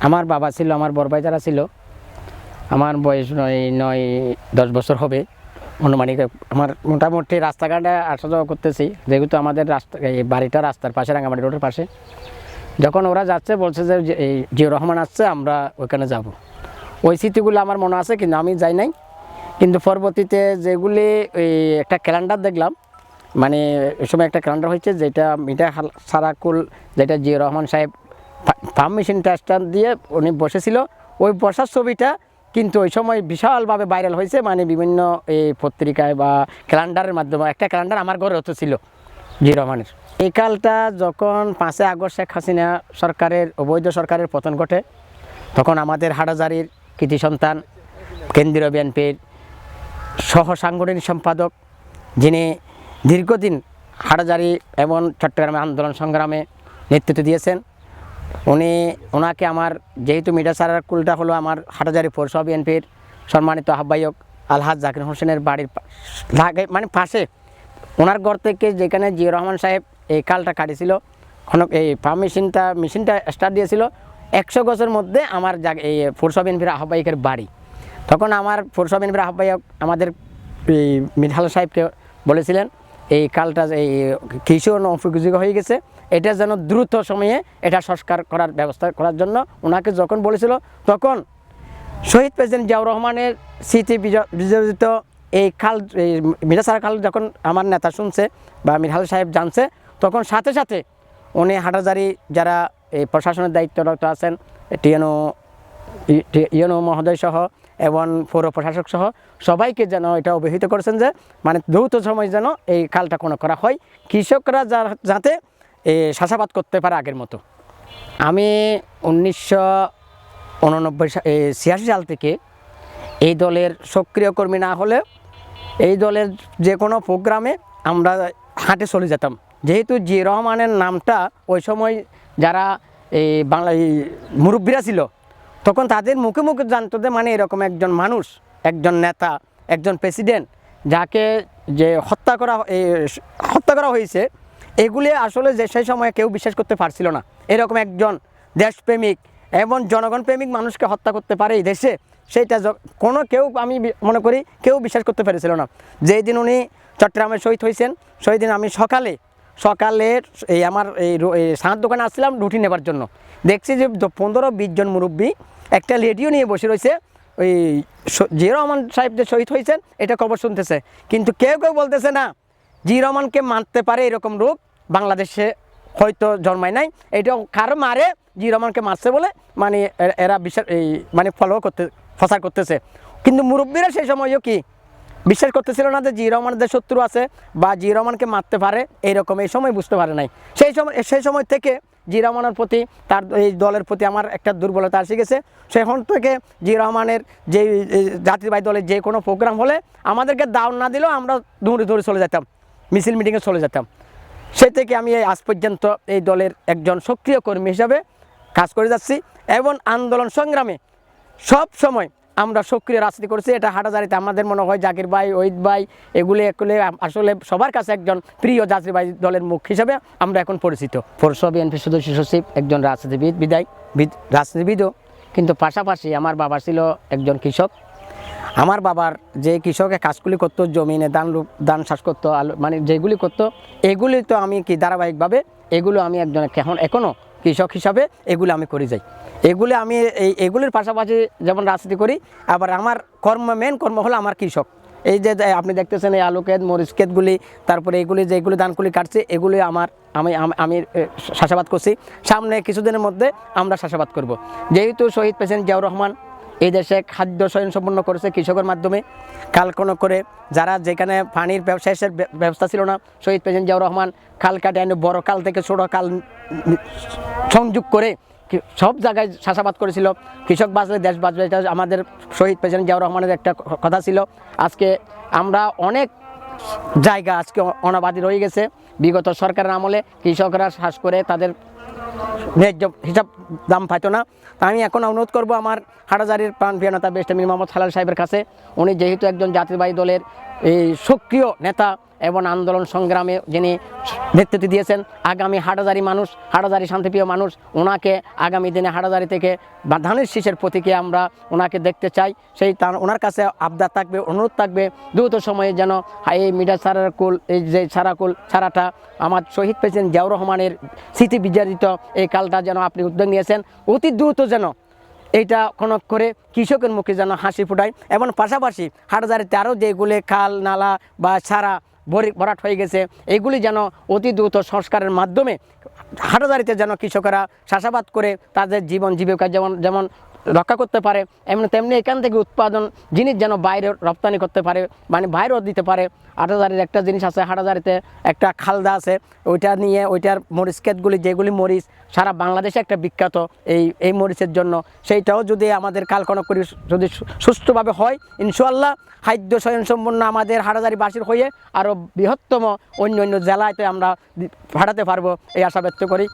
আমার বাবা ছিল, আমার বড় ভাই যারা ছিল, আমার বয়স নয় নয়, দশ বছর হবে। অনুমানিক আমার মোটামুটি রাস্তাঘাটে আসা যাওয়া করতেছি। যেহেতু আমাদের রাস্তা, এই বাড়িটা রাস্তার পাশে, রাঙ্গামাটি রোডের পাশে। যখন ওরা যাচ্ছে, বলছে যে এই জিও রহমান আসছে, আমরা ওইখানে যাব। ওই স্মৃতিগুলো আমার মনে আছে, কিন্তু আমি যাই নাই। কিন্তু পরবর্তীতে যেগুলি ওই একটা ক্যালেন্ডার দেখলাম মানে ওই সময় একটা ক্যালেন্ডার হয়েছে, যেটা হাল- সারাকুল, যেটা জিও রহমান সাহেব ফার্ম মেশিন টেস্টার দিয়ে উনি বসেছিল। ওই বসার ছবিটা কিন্তু ওই সময় বিশালভাবে ভাইরাল হয়েছে মানে বিভিন্ন এই পত্রিকায় বা ক্যালেন্ডারের মাধ্যমে। একটা ক্যালেন্ডার আমার ঘরে হতো ছিল জি রহমানের। এই কালটা যখন পাঁচই আগস্ট শেখ হাসিনা সরকারের, অবৈধ সরকারের পতন ঘটে, তখন আমাদের হাটাজারির কৃতি সন্তান, কেন্দ্রীয় বিএনপির সহ সাংগঠনিক সম্পাদক, যিনি দীর্ঘদিন হাটাজারি এবং চট্টগ্রামে আন্দোলন সংগ্রামে নেতৃত্ব দিয়েছেন উনি ওনাকে আমার যেহেতু মিডিয়া সারার কুলটা হলো আমার হাটাজারি পৌরসভা বিএনপির সম্মানিত আহ্বায়ক আলহাজ জাকির হোসেনের বাড়ির মানে পাশে। ওনার ঘর থেকে যেখানে জিয়া রহমান সাহেব এই কালটা কাটিছিল কোনো এই পাম্প মেশিনটা মেশিনটা স্টার্ট দিয়েছিল, একশো গজের মধ্যে আমার জাগ এই পৌরসভা বিএনপির আহ্বায়কের বাড়ি। তখন আমার পৌরসভা বিএনপির আহ্বায়ক আমাদের এই মিঠাল সাহেবকে বলেছিলেন, এই কালটা এই কৃষি উপযোগী হয়ে গেছে এটা যেন দ্রুত সময়ে এটা সংস্কার করার ব্যবস্থা করার জন্য ওনাকে যখন বলেছিল, তখন শহীদ প্রেসিডেন্ট জিয়াউর রহমানের স্মৃতি বিজ- বিজড়িত এই খাল, এই মিরাসার খাল যখন আমার নেতা শুনছে বা মিরহাল সাহেব জানছে, তখন সাথে সাথে উনি হাটাজারি যারা এই প্রশাসনের দায়িত্বরত আছেন, টিএনও ইয়নো মহোদয় সহ এবং পৌর প্রশাসক সহ সবাইকে যেন এটা অবহিত করেছেন যে মানে দ্রুত সময় যেন এই খালটা কোনো করা হয়। কৃষকরা যাতে চাষাবাদ করতে পারে আগের মতো। আমি উনিশশো উননব্বই ছিয়াশি সাল থেকে এই দলের সক্রিয় কর্মী না হলে এই দলের যে কোনো প্রোগ্রামে আমরা হাঁটে চলে যেতাম। যেহেতু জি রহমানের নামটা ওই সময় যারা এই বাংলা মুরব্বীরা ছিল, তখন তাদের মুখে মুখে জানতো যে মানে এরকম একজন মানুষ, একজন নেতা, একজন প্রেসিডেন্ট, যাকে যে হত্যা করা হত্যা করা হয়েছে এগুলি আসলে যে সেই সময় কেউ বিশ্বাস করতে পারছিল না। এরকম একজন দেশপ্রেমিক এবং জনগণ প্রেমিক মানুষকে হত্যা করতে পারে এই দেশে, সেইটা কোনো কেউ আমি মনে করি কেউ বিশ্বাস করতে পেরেছিল না। যেই দিন উনি চট্টগ্রামে শহীদ হয়েছেন, সেই দিন আমি সকালে সকালে এই আমার এই রো- এই সাঁত দোকানে আসছিলাম রুটি নেবার জন্য। দেখছি যে পনেরো বিশ জন মুরব্বী একটা রেডিও নিয়ে বসে রয়েছে, ওই জিয়া রহমান সাহেব যে শহীদ হয়েছেন, এটা খবর শুনতেছে। কিন্তু কেউ কেউ বলতেছে না জি রহমানকে মারতে পারে এরকম রোগ বাংলাদেশে হয়তো জন্মায় নাই। এটা কারও মারে জি রহমানকে মারছে বলে মানে এরা বিশ্বাস এই মানে ফলো করতে প্রচার করতেছে। কিন্তু মুরব্বীরা সেই সময়ও কি বিশ্বাস করতেছিল না যে জি রহমানের যে শত্রু আছে বা জি রহমানকে মারতে পারে এইরকম এই সময় বুঝতে পারে নাই। সেই সময় সেই সময় থেকে জি রহমানের প্রতি তার এই দলের প্রতি আমার একটা দুর্বলতা এসে গেছে। সেখন থেকে জি রহমানের যে জাতীয়বাদী দলের যে কোনো প্রোগ্রাম হলে আমাদেরকে দাও না দিলেও আমরা দৌড়ে দৌড়ে চলে যেতাম। মিছিল মিটিংয়ে চলে যেতাম। সে থেকে আমি এই আজ পর্যন্ত এই দলের একজন সক্রিয় কর্মী হিসাবে কাজ করে যাচ্ছি এবং আন্দোলন সংগ্রামে সব সময় আমরা সক্রিয় রাজনীতি করছি। এটা হাটাজারিতে আমাদের মনে হয় জাকির ভাই, ওহিদ ভাই, এগুলি এগুলি আসলে সবার কাছে একজন প্রিয় জাকির ভাই দলের মুখ হিসাবে আমরা এখন পরিচিত। পৌরসভা, বিএনপি সদস্য, সচিব, একজন রাজনীতিবিদ বিদায় রাজনীতিবিদও। কিন্তু পাশাপাশি আমার বাবা ছিল একজন কৃষক। আমার বাবার যে কৃষকে কাজগুলি করতো, জমিনে রূপ- ধান চাষ করতো, আলু মানে যেগুলি করতো, এগুলি তো আমি কি ধারাবাহিকভাবে, এগুলো আমি একজন এখন এখনও কৃষক হিসাবে এগুলো আমি করে যাই। এগুলি আমি এই এগুলির পাশাপাশি যেমন রাজনীতি করি, আবার আমার কর্ম মেন কর্ম হলো আমার কৃষক। এই যে আপনি দেখতেছেন এই আলু ক্ষেত, মরিচ ক্ষেতগুলি, তারপরে এগুলি যেগুলি ধানগুলি কাটছে, এগুলি আমার আমি আমি চাষাবাদ করছি। সামনে কিছুদিনের মধ্যে আমরা চাষাবাদ করব। যেহেতু শহীদ প্রেসিডেন্ট জিয়াউর রহমান এই দেশে খাদ্য স্বয়ং সম্পন্ন করেছে কৃষকের মাধ্যমে। কালকনো করে যারা যেখানে পানির ব্যব- সেচের ব্যবস্থা ছিল না, শহীদ প্রেসিডেন্ট জিয়াউর রহমান খাল কাটে এনে বড় কাল থেকে ছোট কাল সংযোগ করে সব জায়গায় চাষাবাদ করেছিল। কৃষক বাঁচলে, দেশ বাঁচবে, এটা আমাদের শহীদ প্রেসিডেন্ট জিয়াউর রহমানের একটা কথা ছিল। আজকে আমরা অনেক জায়গা আজকে অনাবাদী রয়ে গেছে। বিগত সরকারের আমলে কৃষকরা শ্বাস করে তাদের ন্যায্য হিসাব দাম পাইতো না। তা আমি এখন অনুরোধ করব আমার হাটাজারির প্রাণ প্রিয় নেতা বেস্ট আমির মোহাম্মদ হালাল সাহেবের কাছে। উনি যেহেতু একজন জাতীয়বাদী দলের এই সক্রিয় নেতা এবং আন্দোলন সংগ্রামে যিনি নেতৃত্ব দিয়েছেন, আগামী হাটাজারি মানুষ, হাটাজারি শান্তিপ্রিয় মানুষ ওনাকে আগামী দিনে হাটাজারি থেকে বা ধানের শীষের প্রতীকে আমরা ওনাকে দেখতে চাই। সেই তার ওনার কাছে আবদার থাকবে, অনুরোধ থাকবে, দ্রুত সময়ে যেন এই মিডা সারার কুল এই যে সারাকুল সারাটা আমার শহীদ প্রেসিডেন্ট জিয়াউর রহমানের স্মৃতি বিজারিত এই কালটা যেন আপনি উদ্যোগ নিয়েছেন। অতি দ্রুত যেন এইটা খনক করে কৃষকের মুখে যেন হাসি ফুটায়। এবং পাশাপাশি হাটজারিতে আরও যেগুলি খাল, নালা বা সারা ভরি, ভরাট হয়ে গেছে, এগুলি যেন অতি দ্রুত সংস্কারের মাধ্যমে হাটাদারিতে যেন কৃষকেরা চাষাবাদ করে তাদের জীবন জীবিকা যেমন যেমন রক্ষা করতে পারে, এমনি তেমনি এখান থেকে উৎপাদন, জিনিস যেন বাইরে রপ্তানি করতে পারে মানে বাইরেও দিতে পারে। হাটাজারির একটা জিনিস আছে হাটাজারিতে একটা খালদা আছে, ওইটা নিয়ে ওইটার মরিচ ক্ষেতগুলি, যেগুলি মরিচ, সারা বাংলাদেশে একটা বিখ্যাত এই এই মরিচের জন্য। সেইটাও যদি আমাদের কালকনক করি যদি সু- সুষ্ঠুভাবে হয় ইনশাল্লাহ খাদ্য স্বয়ংসম্পন্ন আমাদের হাটাজারিবাসীর হয়ে আরও বৃহত্তম অন্য অন্য জেলাতে আমরা পাঠাতে পারব, এই আশা ব্যক্ত করি।